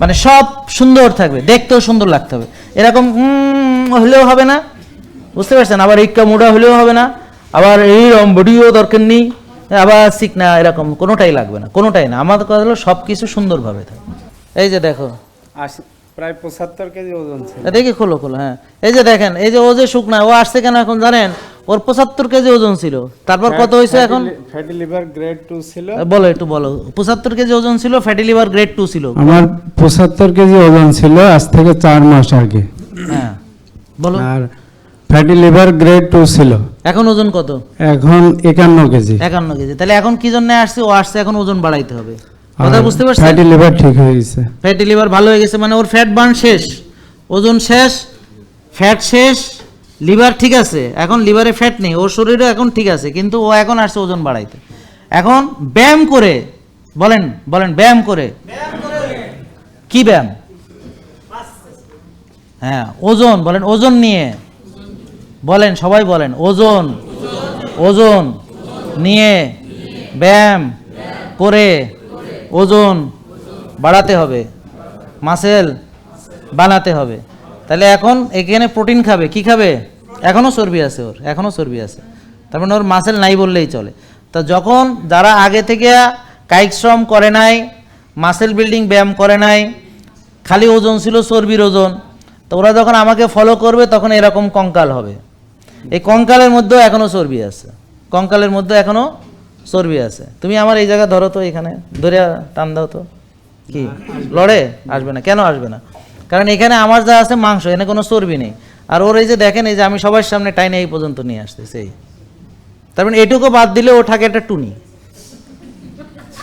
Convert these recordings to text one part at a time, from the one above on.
মানে সব সুন্দর থাকবে দেখতেও সুন্দর লাগতে হবে। এরকম হলেও হবে না বুঝতে পারছেন? আবার ইক্কা মুডা হলেও হবে না আবার এই বডিও দরকার নেই আবার সিকনা এরকম কোনোটাই লাগবে না কোনোটাই না। আমাদের কথা হলো সব কিছু সুন্দরভাবে থাকবে। এই যে দেখো। প্রায় পঁচাত্তর কেজি ওজন দেখি খোলো খোলো হ্যাঁ। এই যে দেখেন এই যে ও যে শুকনা ও আসছে কেন এখন জানেন? ওর পঁচাত্তর কেজি ওজন ছিল। তারপর কত হয়েছে এখন? ফ্যাটি লিভার গ্রেড টু ছিল। বলো একটু বলো। পঁচাত্তর কেজি ওজন ছিল ফ্যাটি লিভার গ্রেড টু ছিল। আমার পঁচাত্তর কেজি ওজন ছিল আজ থেকে চার মাস আগে। হ্যাঁ বলো। আর ফ্যাটি লিভার গ্রেড টু ছিল। এখন ওজন কত? এখন একান্ন কেজি। একান্ন কেজি। তাহলে এখন কি জন্য আসছে? ও আসছে এখন ওজন বাড়াইতে হবে। কথা বুঝতে পারছেন? ফ্যাটি লিভার ঠিক হয়ে গেছে। ফ্যাটি লিভার ভালো হয়ে গেছে মানে ওর ফ্যাট বার্ন শেষ। ওজন শেষ ফ্যাট শেষ। লিভার ঠিক আছে এখন লিভারে ফ্যাট নেই ওর শরীরে এখন ঠিক আছে কিন্তু ও এখন আসছে ওজন বাড়াইতে। এখন ব্যায়াম করে বলেন বলেন ব্যায়াম করে। কি ব্যায়াম? হ্যাঁ ওজন বলেন ওজন নিয়ে। বলেন সবাই বলেন ওজন। ওজন নিয়ে ব্যায়াম করে ওজন বাড়াতে হবে মাসেল বানাতে হবে। তাহলে এখন এখানে প্রোটিন খাবে, কি খাবে? এখনও চর্বি আছে ওর এখনও চর্বি আছে। তার মানে ওর মাসেল নাই বললেই চলে। তা যখন যারা আগে থেকে কায়িক শ্রম করে নাই মাসেল বিল্ডিং ব্যায়াম করে নাই, খালি ওজন ছিল চর্বির ওজন, তো ওরা যখন আমাকে ফলো করবে, তখন এরকম কঙ্কাল হবে। এই কঙ্কালের মধ্যেও এখনও চর্বি আছে। কঙ্কালের মধ্যে এখনও চর্বি আছে। তুমি আমার এই জায়গা ধরো তো এখানে, ধরে টান দাও তো। কি? লড়ে? আসবে না। কেন আসবে না? কারণ এখানে আমার যা আছে মাংস এখানে কোনো চর্বি নেই। আর ওর এই যে দেখেন এই যে আমি সবার সামনে টাইনে এই পর্যন্ত নিয়ে আসতেছি এই। তার মানে এটুকু বাদ দিলে ও থাকে একটা টুনি।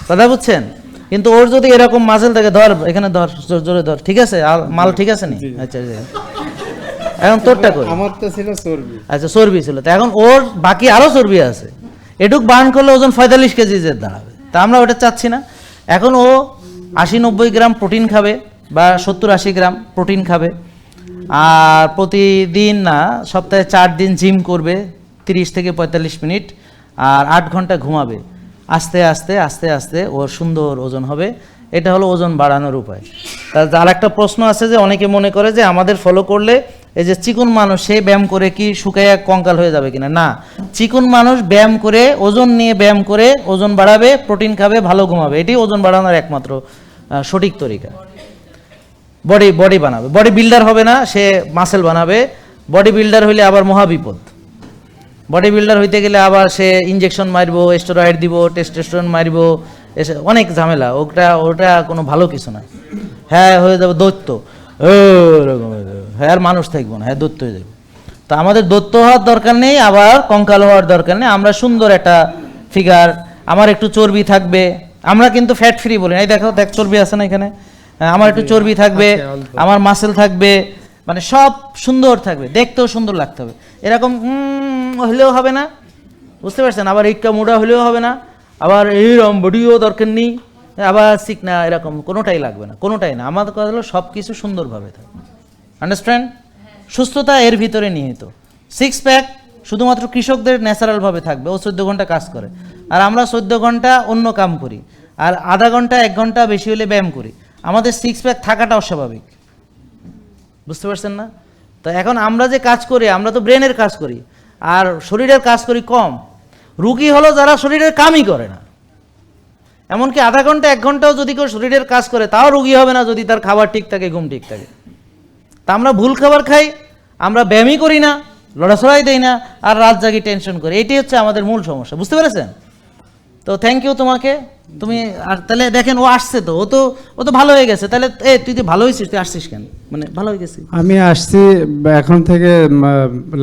কথা বুঝছেন? কিন্তু ওর যদি এরকম মাসেল থাকে ধর এখানে ধর জোর- জোরে ধর ঠিক আছে? আর মাল ঠিক আছে নি? আচ্ছা আচ্ছা। এখন তোরটা কই? আমার তো ছিল চর্বি। আচ্ছা চর্বি ছিল। তা এখন ওর বাকি আরও চর্বি আছে। এটুক বার্ন করলে ওজন পঁয়তাল্লিশ কেজি যে দাঁড়াবে। তা আমরা ওটা চাচ্ছি না। এখন ও আশি নব্বই গ্রাম প্রোটিন খাবে। বা সত্তর আশি গ্রাম প্রোটিন খাবে। আর প্রতিদিন না, সপ্তাহে চার দিন জিম করবে, তিরিশ থেকে পঁয়তাল্লিশ মিনিট, আর আট ঘণ্টা ঘুমাবে। আস্তে আস্তে আস্তে আস্তে ওর সুন্দর ওজন হবে। এটা হলো ওজন বাড়ানোর উপায়। তার আর একটা প্রশ্ন আছে যে, অনেকে মনে করে যে, আমাদের ফলো করলে এই যে চিকন মানুষ, সে ব্যায়াম করে কি শুকাইয়া কঙ্কাল হয়ে যাবে কিনা? না। চিকন মানুষ ব্যায়াম করে, ওজন নিয়ে ব্যায়াম করে, ওজন বাড়াবে, প্রোটিন খাবে, ভালো ঘুমাবে। এটি ওজন বাড়ানোর একমাত্র সঠিক তরিকা। বডি বডি বানাবে। বডি বিল্ডার হবে না, সে মাসেল বানাবে। বডি বিল্ডার হইলে আবার মহাবিপদ বডি বিল্ডার হইতে গেলে আবার সে ইঞ্জেকশন মারবো স্টেরয়েড দিব টেস্টোস্টেরন মারবো, এসে অনেক ঝামেলা। ওটা ওটা কোনো ভালো কিছু না। হ্যাঁ হয়ে যাবে দৈত্য। হ্যাঁ আর মানুষ থাকব না। হ্যাঁ দৈত্য হয়ে যাবে। তো আমাদের দৈত্য হওয়ার দরকার নেই, আবার কঙ্কাল হওয়ার দরকার নেই। আমরা সুন্দর একটা ফিগার আমার একটু চর্বি থাকবে। আমরা কিন্তু ফ্যাট ফ্রি বলি। এই দেখো, দেখ, চর্বি আছে না এখানে? আমার একটু চর্বি থাকবে আমার মাসেল থাকবে মানে সব সুন্দর থাকবে দেখতেও সুন্দর লাগতে হবে। এরকম হলেও হবে না বুঝতে পারছেন? আবার ইক্কা মুডা হলেও হবে না আবার এইরকম বডিও দরকার নেই আবার সিকনা এরকম কোনোটাই লাগবে না কোনোটাই না। আমাদের কথা হলো সব কিছু সুন্দরভাবে থাকবে। আন্ডারস্ট্যান্ড সুস্থতা এর ভিতরে নিহিত। সিক্স প্যাক শুধুমাত্র কৃষকদের ন্যাচারালভাবে থাকবে ও চোদ্দ ঘণ্টা কাজ করে। আর আমরা চোদ্দ ঘণ্টা অন্য কাম করি আর আধা ঘণ্টা এক ঘণ্টা বেশি হলে ব্যায়াম করি। আমাদের সিক্স প্যাক থাকাটা অস্বাভাবিক বুঝতে পারছেন না? তো এখন আমরা যে কাজ করি, আমরা তো ব্রেনের কাজ করি, আর শরীরের কাজ করি কম। রুগী হলো যারা শরীরের কামই করে না। এমনকি আধা ঘণ্টা, এক ঘন্টাও যদি কেউ শরীরের কাজ করে, তাও রুগী হবে না যদি তার খাবার ঠিক থাকে, ঘুম ঠিক থাকে। তা আমরা ভুল খাবার খাই, আমরা ব্যায়ামই করি না, লড়াছড়াই দেই না, আর রাত জাগি টেনশন করি। এটাই হচ্ছে আমাদের মূল সমস্যা, বুঝতে পেরেছেন? তো থ্যাংক ইউ তোমাকে। তুমি আর তাহলে দেখেন ও আসছে তো ও তো ও তো ভালো হয়ে গেছে। তাহলে এ তুই তো ভালো হয়েছিস তুই আসছিস কেন? মানে ভালো হয়ে গেছিস। আমি আসছি এখন থেকে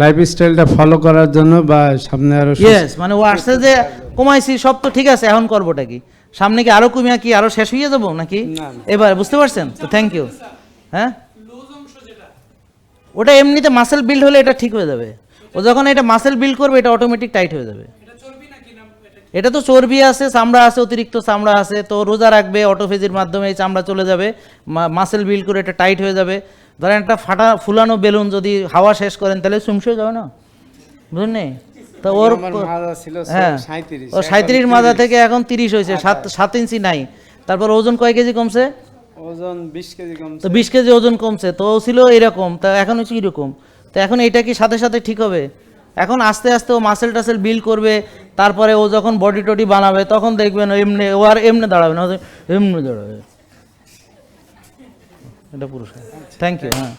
লাইফ স্টাইলটা ফলো করার জন্য বা সামনে আরও ইয়েস মানে ও আসছে যে কমাইছি সব তো ঠিক আছে এখন করবোটা কি? সামনে কি আরও কমিয়া কি আরও শেষ হয়ে যাব নাকি? এবার বুঝতে পারছেন? তো থ্যাংক ইউ হ্যাঁ? ওটা এমনিতে মাসেল বিল্ড হলে এটা ঠিক হয়ে যাবে। ও যখন এটা মাসেল বিল্ড করবে এটা অটোমেটিক টাইট হয়ে যাবে। এটা তো চর্বি আছে চামড়া আছে অতিরিক্ত চামড়া আছে তো রোজা রাখবে অটোফেজির মাধ্যমে এই চামড়া চলে যাবে মাসেল বিল্ড করে এটা টাইট হয়ে যাবে। ধরেন একটা ফাটা ফুলানো বেলুন যদি হাওয়া শেষ করেন তাহলে চুমসে যাবে না? বুঝলেন তো ওর হ্যাঁ ও সাঁত্রিশ মাজা থেকে এখন তিরিশ হয়েছে সাত সাত ইঞ্চি নাই। তারপর ওজন কয় কেজি কমছে? ওজন বিশ কেজি কমছে। তো বিশ কেজি ওজন কমছে তো ছিল এরকম তা এখন হচ্ছে এরকম। তো এখন এটা কি সাথে সাথে ঠিক হবে? এখন আস্তে আস্তে ও মাসেল টাসেল বিল করবে, তারপরে ও যখন বডি টডি বানাবে, তখন দেখবেন এমনি, ও আর এমনি দাঁড়াবে না এমনি দাঁড়াবে। এটা পুরস্কার থ্যাংক ইউ হ্যাঁ।